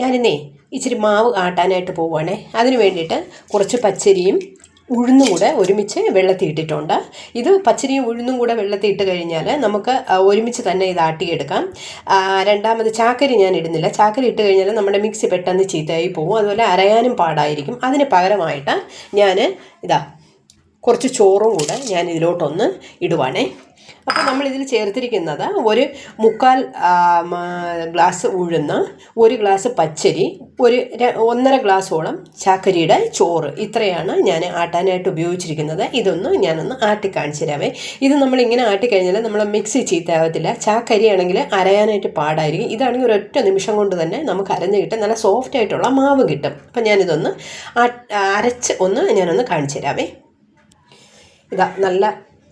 ഞാനിന്നേ ഇച്ചിരി മാവ് ആട്ടാനായിട്ട് പോവുകയാണേ. അതിന് വേണ്ടിയിട്ട് കുറച്ച് പച്ചരിയും ഉഴുന്നും കൂടെ ഒരുമിച്ച് വെള്ളത്തിൽ ഇട്ടിട്ടുണ്ട്. ഇത് പച്ചരിയും ഉഴുന്നും കൂടെ വെള്ളത്തിൽ ഇട്ട് കഴിഞ്ഞാൽ നമുക്ക് ഒരുമിച്ച് തന്നെ ഇത് ആട്ടിയെടുക്കാം. രണ്ടാമത് ചാക്കരി ഞാൻ ഇടുന്നില്ല. ചാക്കരി ഇട്ട് കഴിഞ്ഞാൽ നമ്മുടെ മിക്സി പെട്ടെന്ന് ചീത്തയായി പോകും അതുപോലെ അരയാനും പാടായിരിക്കും. അതിന് പകരമായിട്ട് ഞാൻ ഇതാ കുറച്ച് ചോറും കൂടെ ഞാൻ ഇതിലോട്ടൊന്ന് ഇടുവാണേ. അപ്പോൾ നമ്മളിതിൽ ചേർത്തിരിക്കുന്നത് ഒരു മുക്കാൽ ഗ്ലാസ് ഉഴുന്ന് ഒരു ഗ്ലാസ് പച്ചരി ഒരു ഒന്നര ഗ്ലാസോളം ചാക്കരിയുടെ ചോറ്. ഇത്രയാണ് ഞാൻ ആട്ടാനായിട്ട് ഉപയോഗിച്ചിരിക്കുന്നത്. ഇതൊന്ന് ഞാനൊന്ന് ആട്ടി കാണിച്ചു തരാവേ. ഇത് നമ്മളിങ്ങനെ ആട്ടിക്കഴിഞ്ഞാൽ നമ്മൾ മിക്സി ചീത്തയാകത്തില്ല ചാക്കരി ആണെങ്കിൽ അരയാനായിട്ട് പാടായിരിക്കും. ഇതാണെങ്കിൽ ഒരൊറ്റ നിമിഷം കൊണ്ട് തന്നെ നമുക്ക് അരഞ്ഞ് കിട്ടും. നല്ല സോഫ്റ്റ് ആയിട്ടുള്ള മാവ് കിട്ടും. അപ്പം ഞാനിതൊന്ന് അരച്ച് ഒന്ന് ഞാനൊന്ന് കാണിച്ചു തരാവേ. ഇതാ നല്ല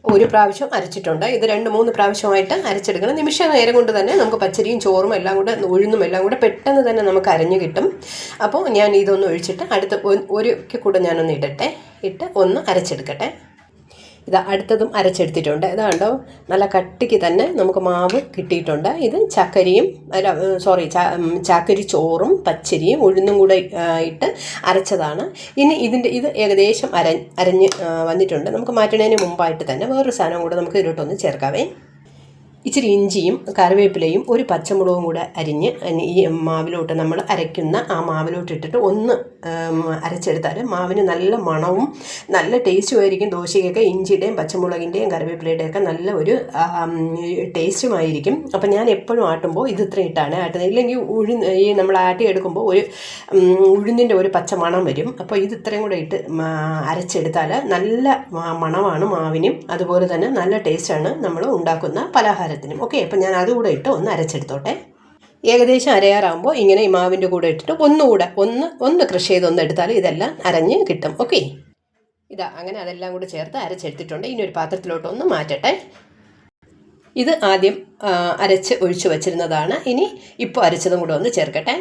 ഒരു പ്രാവശ്യം അരച്ചിട്ടുണ്ട്. ഇത് രണ്ട് മൂന്ന് പ്രാവശ്യമായിട്ട് അരച്ചെടുക്കണം. നിമിഷ നേരം കൊണ്ട് തന്നെ നമുക്ക് പച്ചരിയും ചോറും എല്ലാം കൂടെ ഉഴുന്നും എല്ലാം കൂടെ പെട്ടെന്ന് തന്നെ നമുക്ക് അരഞ്ഞു കിട്ടും. അപ്പോൾ ഞാൻ ഇതൊന്ന് ഒഴിച്ചിട്ട് അടുത്ത ഒരു കൂടെ ഞാനൊന്ന് ഇടട്ടെ. ഇട്ട് ഒന്ന് അരച്ചെടുക്കട്ടെ. ഇത് അടുത്തതും അരച്ചെടുത്തിട്ടുണ്ട്. ഇതാണ്ടോ നല്ല കട്ടിക്ക് തന്നെ നമുക്ക് മാവ് കിട്ടിയിട്ടുണ്ട്. ഇത് ചക്കരിയും അല്ല സോറി ചാക്കരി ചോറും പച്ചരിയും ഉഴുന്നും കൂടെ ഇട്ട് അരച്ചതാണ്. ഇനി ഇതിന്റെ ഇത് ഏകദേശം അര അരഞ്ഞ് വന്നിട്ടുണ്ട്. നമുക്ക് മാറ്റുന്നതിന് മുമ്പായിട്ട് തന്നെ വേറൊരു സാധനം കൂടെ നമുക്ക് ഇതിലോട്ടൊന്ന് ചേർക്കാവേ. ഇച്ചിരി ഇഞ്ചിയും കറിവേപ്പിലയും ഒരു പച്ചമുളകും കൂടെ അരിഞ്ഞ് ഈ മാവിലോട്ട് നമ്മൾ അരയ്ക്കുന്ന ആ മാവിലോട്ട് ഇട്ടിട്ട് ഒന്ന് അരച്ചെടുത്താൽ മാവിന് നല്ല മണവും നല്ല ടേസ്റ്റും ആയിരിക്കും. ദോശയ്ക്കൊക്കെ ഇഞ്ചിയുടെയും പച്ചമുളകിന്റെയും കറിവേപ്പിലയുടെയൊക്കെ നല്ല ഒരു ടേസ്റ്റുമായിരിക്കും അപ്പം ഞാൻ എപ്പോഴും ആട്ടുമ്പോൾ ഇത് ഇത്രയും ഇട്ടാണ് ആട്ടുന്നത്. ഇല്ലെങ്കിൽ ഉഴുന്ന് ഈ നമ്മൾ ആട്ടി എടുക്കുമ്പോൾ ഒരു ഉഴുന്നിന്റെ ഒരു പച്ച മണം വരും. അപ്പോൾ ഇത് ഇത്രയും കൂടെ ഇട്ട് അരച്ചെടുത്താൽ നല്ല മണമാണ് മാവിനും. അതുപോലെ തന്നെ നല്ല ടേസ്റ്റാണ് നമ്മൾ ഉണ്ടാക്കുന്ന പലഹാരത്തിനും ഓക്കെ അപ്പം ഞാൻ അതുകൂടെ ഇട്ട് ഒന്ന് അരച്ചെടുത്തോട്ടെ. ഏകദേശം അരയാറാകുമ്പോൾ ഇങ്ങനെ ഈ മാവിന്റെ കൂടെ ഇട്ടിട്ട് ഒന്നുകൂടെ ഒന്ന് ഒന്ന് ക്രഷ് ചെയ്ത് ഒന്ന് എടുത്താൽ ഇതെല്ലാം അരഞ്ഞ് കിട്ടും. ഓക്കെ ഇതാ അങ്ങനെ അതെല്ലാം കൂടെ ചേർത്ത് അരച്ചെടുത്തിട്ടുണ്ട്. ഇനി ഒരു പാത്രത്തിലോട്ട് ഒന്ന് മാറ്റട്ടെ. ഇത് ആദ്യം അരച്ച് ഒഴിച്ചു വച്ചിരുന്നതാണ്. ഇനി ഇപ്പോൾ അരച്ചതും കൂടെ ഒന്ന് ചേർക്കട്ടെ.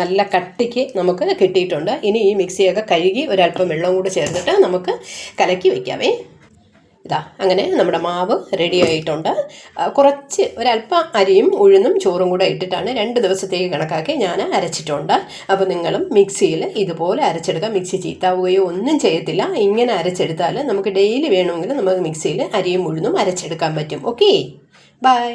നല്ല കട്ടിക്ക് നമുക്ക് കിട്ടിയിട്ടുണ്ട്. ഇനി ഈ മിക്സിയൊക്കെ കഴുകി ഒരല്പം വെള്ളം കൂടെ ചേർത്തിട്ട് നമുക്ക് കലക്കി വയ്ക്കാവേ ഇതാ അങ്ങനെ നമ്മുടെ മാവ് റെഡി ആയിട്ടുണ്ട്. കുറച്ച് ഒരല്പം അരിയും ഉഴുന്നും ചോറും കൂടെ ഇട്ടിട്ടാണ് രണ്ട് ദിവസത്തേക്ക് കണക്കാക്കി ഞാൻ അരച്ചിട്ടുണ്ട്. അപ്പോൾ നിങ്ങളും മിക്സിയിൽ ഇതുപോലെ അരച്ചെടുക്കുക മിക്സി ചീത്താവുകയോ ഒന്നും ചെയ്യത്തില്ല. ഇങ്ങനെ അരച്ചെടുത്താൽ നമുക്ക് ഡെയിലി വേണമെങ്കിൽ നമുക്ക് മിക്സിയിൽ അരിയും ഉഴുന്നും അരച്ചെടുക്കാൻ പറ്റും. Okay bye